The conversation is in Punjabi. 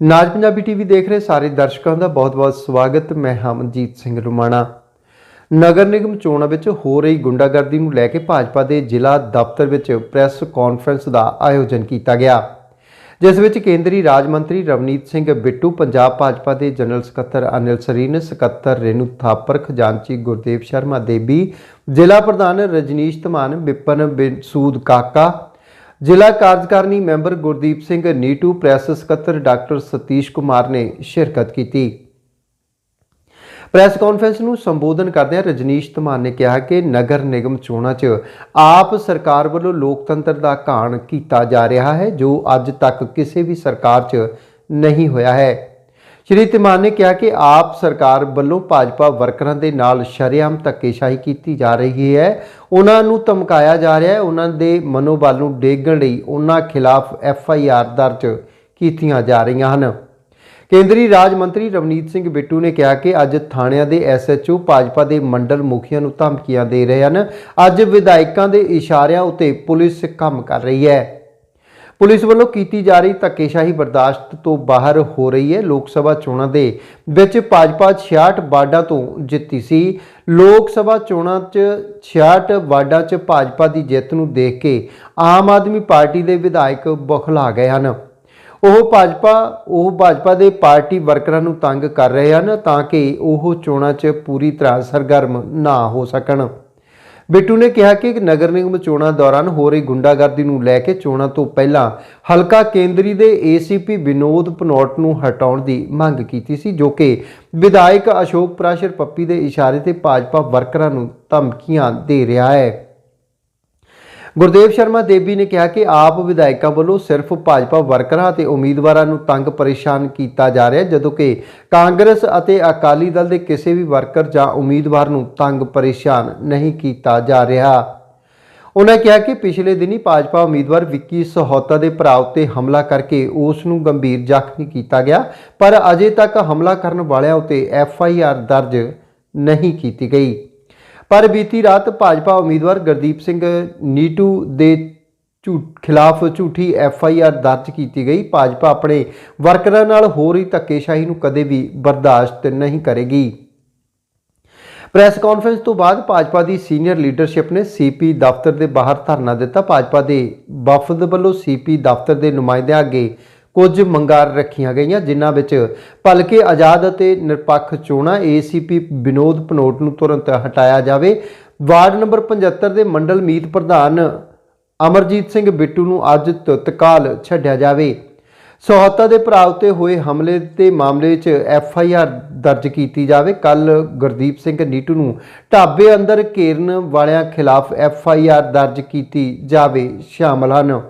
ਨਾਜ ਪੰਜਾਬੀ ਟੀਵੀ ਦੇਖ ਰਹੇ ਸਾਰੇ ਦਰਸ਼ਕਾਂ ਦਾ ਬਹੁਤ-ਬਹੁਤ ਸਵਾਗਤ। ਮੈਂ ਹਮਨਜੀਤ ਸਿੰਘ ਰੁਮਾਣਾ ਨਗਰ ਨਿਗਮ ਚੋਣਾਂ ਵਿੱਚ ਹੋ ਰਹੀ ਗੁੰਡਾਗਰਦੀ ਨੂੰ ਲੈ ਕੇ ਭਾਜਪਾ ਦੇ ਜ਼ਿਲ੍ਹਾ ਦਫ਼ਤਰ ਵਿੱਚ ਪ੍ਰੈਸ ਕਾਨਫਰੰਸ ਦਾ ਆਯੋਜਨ ਕੀਤਾ ਗਿਆ, ਜਿਸ ਵਿੱਚ ਕੇਂਦਰੀ ਰਾਜ ਮੰਤਰੀ ਰਵਨੀਤ ਸਿੰਘ ਬਿੱਟੂ, ਪੰਜਾਬ ਭਾਜਪਾ ਦੇ ਜਨਰਲ ਸਕੱਤਰ ਅਨਿਲ ਸਰੀਨ, ਸਕੱਤਰ ਰੇਨੂ ਥਾਪਰ ਖਜ਼ਾਨਚੀ ਗੁਰਦੇਵ ਸ਼ਰਮਾ ਦੇਬੀ ਜ਼ਿਲ੍ਹਾ ਪ੍ਰਧਾਨ ਰਜਨੀਸ਼ ਧਮਾਨ ਬਿਪਨ ਬਿਨਸੂਦ ਕਾਕਾ ਜ਼ਿਲ੍ਹਾ ਕਾਰਜਕਾਰਨੀ ਮੈਂਬਰ ਗੁਰਦੀਪ ਸਿੰਘ ਨੀਟੂ, ਪ੍ਰੈਸ ਸਕੱਤਰ ਡਾਕਟਰ ਸਤੀਸ਼ ਕੁਮਾਰ ਨੇ ਸ਼ਿਰਕਤ ਕੀਤੀ। ਪ੍ਰੈਸ ਕਾਨਫਰੰਸ ਨੂੰ ਸੰਬੋਧਨ ਕਰਦਿਆਂ ਰਜਨੀਸ਼ ਧਮਾਨ ਨੇ ਕਿਹਾ ਕਿ ਨਗਰ ਨਿਗਮ ਚੋਣਾਂ 'ਚ ਆਪ ਸਰਕਾਰ ਵੱਲੋਂ ਲੋਕਤੰਤਰ ਦਾ ਘਾਣ ਕੀਤਾ ਜਾ ਰਿਹਾ ਹੈ, ਜੋ ਅੱਜ ਤੱਕ ਕਿਸੇ ਵੀ ਸਰਕਾਰ 'ਚ ਨਹੀਂ ਹੋਇਆ ਹੈ। ਸ਼੍ਰੀ ਤਿਮਾਨ ਨੇ ਕਿਹਾ ਕਿ ਆਪ ਸਰਕਾਰ ਵੱਲੋਂ ਭਾਜਪਾ ਵਰਕਰਾਂ ਦੇ ਨਾਲ ਸ਼ਰੇਆਮ ਧੱਕੇਸ਼ਾਹੀ ਕੀਤੀ ਜਾ ਰਹੀ ਹੈ। ਉਹਨਾਂ ਨੂੰ ਧਮਕਾਇਆ ਜਾ ਰਿਹਾ ਹੈ। ਉਹਨਾਂ ਦੇ ਮਨੋਬਲ ਨੂੰ ਡੇਗਣ ਲਈ ਉਹਨਾਂ ਖਿਲਾਫ ਐਫ ਆਈ ਆਰ ਦਰਜ ਕੀਤੀਆਂ ਜਾ ਰਹੀਆਂ ਹਨ। ਕੇਂਦਰੀ ਰਾਜ ਮੰਤਰੀ ਰਵਨੀਤ ਸਿੰਘ ਬਿੱਟੂ ਨੇ ਕਿਹਾ ਕਿ ਅੱਜ ਥਾਣਿਆਂ ਦੇ ਐਸਐਚਓ ਭਾਜਪਾ ਦੇ ਮੰਡਲ ਮੁਖੀਆਂ ਨੂੰ ਧਮਕੀਆਂ ਦੇ ਰਹੇ ਹਨ। ਅੱਜ ਵਿਧਾਇਕਾਂ ਦੇ ਇਸ਼ਾਰਿਆਂ ਉਤੇ ਪੁਲਿਸ ਕੰਮ ਕਰ ਰਹੀ ਹੈ। ਪੁਲਿਸ ਵੱਲੋਂ ਕੀਤੀ ਜਾ ਰਹੀ ਧੱਕੇਸ਼ਾਹੀ ਬਰਦਾਸ਼ਤ ਤੋਂ ਬਾਹਰ ਹੋ ਰਹੀ ਹੈ। ਲੋਕ ਸਭਾ ਚੋਣਾਂ ਦੇ ਵਿੱਚ ਭਾਜਪਾ 66 ਵਾਰਡਾਂ ਤੋਂ ਜਿੱਤੀ ਸੀ। ਲੋਕ ਸਭਾ ਚੋਣਾਂ 'ਚ 66 ਵਾਰਡਾਂ 'ਚ ਭਾਜਪਾ ਦੀ ਜਿੱਤ ਨੂੰ ਦੇਖ ਕੇ ਆਮ ਆਦਮੀ ਪਾਰਟੀ ਦੇ ਵਿਧਾਇਕ ਬੁਖਲਾ ਗਏ ਹਨ। ਉਹ ਭਾਜਪਾ ਉਹ ਭਾਜਪਾ ਦੇ ਪਾਰਟੀ ਵਰਕਰਾਂ ਨੂੰ ਤੰਗ ਕਰ ਰਹੇ ਹਨ ਤਾਂ ਕਿ ਉਹ ਚੋਣਾਂ 'ਚ ਪੂਰੀ ਤਰ੍ਹਾਂ ਸਰਗਰਮ ਨਾ ਹੋ ਸਕਣ। ਬਿੱਟੂ ਨੇ ਕਿਹਾ ਕਿ ਨਗਰ ਨਿਗਮ ਚੋਣਾਂ ਦੌਰਾਨ ਹੋ ਰਹੀ ਗੁੰਡਾਗਰਦੀ ਨੂੰ ਲੈ ਕੇ ਚੋਣਾਂ ਤੋਂ ਪਹਿਲਾਂ ਹਲਕਾ ਕੇਂਦਰੀ ਦੇ ਏਸੀਪੀ ਵਿਨੋਦ ਪਨੋਟ ਨੂੰ ਹਟਾਉਣ ਦੀ ਮੰਗ ਕੀਤੀ ਸੀ, ਜੋ ਕਿ ਵਿਧਾਇਕ ਅਸ਼ੋਕ ਪ੍ਰਾਸ਼ਰ ਪੱਪੀ ਦੇ ਇਸ਼ਾਰੇ ਤੇ ਭਾਜਪਾ ਵਰਕਰਾਂ ਨੂੰ ਧਮਕੀਆਂ ਦੇ ਰਿਹਾ ਹੈ। ਗੁਰਦੇਵ ਸ਼ਰਮਾ ਦੇਵੀ ਨੇ ਕਿਹਾ ਕਿ ਆਪ ਵਿਧਾਇਕਾਂ ਵੱਲੋਂ ਸਿਰਫ ਭਾਜਪਾ ਵਰਕਰਾਂ ਅਤੇ ਉਮੀਦਵਾਰਾਂ ਨੂੰ ਤੰਗ ਪਰੇਸ਼ਾਨ ਕੀਤਾ ਜਾ ਰਿਹਾ ਜਦੋਂ ਕਿ ਕਾਂਗਰਸ ਅਤੇ ਅਕਾਲੀ ਦਲ ਦੇ ਕਿਸੇ ਵੀ ਵਰਕਰ ਜਾਂ ਉਮੀਦਵਾਰ ਨੂੰ ਤੰਗ ਪਰੇਸ਼ਾਨ ਨਹੀਂ ਕੀਤਾ ਜਾ ਰਿਹਾ। ਉਹਨਾਂ ਕਿਹਾ ਕਿ ਪਿਛਲੇ ਦਿਨੀ ਭਾਜਪਾ ਉਮੀਦਵਾਰ ਵਿੱਕੀ ਸਹੌਤਾ ਦੇ ਭਰਾ ਉੱਤੇ ਹਮਲਾ ਕਰਕੇ ਉਸ ਨੂੰ ਗੰਭੀਰ ਜ਼ਖਮੀ ਕੀਤਾ ਗਿਆ, ਪਰ ਅਜੇ ਤੱਕ ਹਮਲਾ ਕਰਨ ਵਾਲਿਆਂ ਉੱਤੇ ਐਫ ਆਈ ਆਰ ਦਰਜ ਨਹੀਂ ਕੀਤੀ ਗਈ। ਪਰ ਬੀਤੀ ਰਾਤ ਭਾਜਪਾ ਉਮੀਦਵਾਰ ਗੁਰਦੀਪ ਸਿੰਘ ਨੀਟੂ ਦੇ ਝੂਠ ਖਿਲਾਫ ਝੂਠੀ ਐਫ ਆਈ ਆਰ ਦਰਜ ਕੀਤੀ ਗਈ। ਭਾਜਪਾ ਆਪਣੇ ਵਰਕਰਾਂ ਨਾਲ ਹੋ ਰਹੀ ਧੱਕੇਸ਼ਾਹੀ ਨੂੰ ਕਦੇ ਵੀ ਬਰਦਾਸ਼ਤ ਨਹੀਂ ਕਰੇਗੀ। ਪ੍ਰੈਸ ਕਾਨਫਰੰਸ ਤੋਂ ਬਾਅਦ ਭਾਜਪਾ ਦੀ ਸੀਨੀਅਰ ਲੀਡਰਸ਼ਿਪ ਨੇ ਸੀਪੀ ਦਫ਼ਤਰ ਦੇ ਬਾਹਰ ਧਰਨਾ ਦਿੱਤਾ। ਭਾਜਪਾ ਦੇ ਵਫਦ ਵੱਲੋਂ ਸੀਪੀ ਦਫ਼ਤਰ ਦੇ ਨੁਮਾਇੰਦਿਆਂ ਅੱਗੇ ਕੁਝ ਮੰਗਾਂ ਰੱਖੀਆਂ ਗਈਆਂ, ਜਿਨ੍ਹਾਂ ਵਿੱਚ ਭਲਕੇ ਆਜ਼ਾਦ ਅਤੇ ਨਿਰਪੱਖ ਚੋਣਾਂ ਏਸੀਪੀ ਵਿਨੋਦ ਪਨੋਟ ਨੂੰ ਤੁਰੰਤ ਹਟਾਇਆ ਜਾਵੇ। ਵਾਰਡ ਨੰਬਰ 75 ਦੇ ਮੰਡਲ ਮੀਤ ਪ੍ਰਧਾਨ ਅਮਰਜੀਤ ਸਿੰਘ ਬਿੱਟੂ ਨੂੰ ਅੱਜ ਤਤਕਾਲ ਛੱਡਿਆ ਜਾਵੇ। ਸਹੌਤਾ ਦੇ ਭਰਾ ਉੱਤੇ ਹੋਏ ਹਮਲੇ ਦੇ ਮਾਮਲੇ 'ਚ ਐਫ ਆਈ ਆਰ ਦਰਜ ਕੀਤੀ ਜਾਵੇ। ਕੱਲ ਗੁਰਦੀਪ ਸਿੰਘ ਨੀਟੂ ਨੂੰ ਢਾਬੇ ਅੰਦਰ ਘੇਰਨ ਵਾਲਿਆਂ ਖਿਲਾਫ ਐਫ ਆਈ ਆਰ ਦਰਜ ਕੀਤੀ ਜਾਵੇ, ਸ਼ਾਮਲ ਹਨ।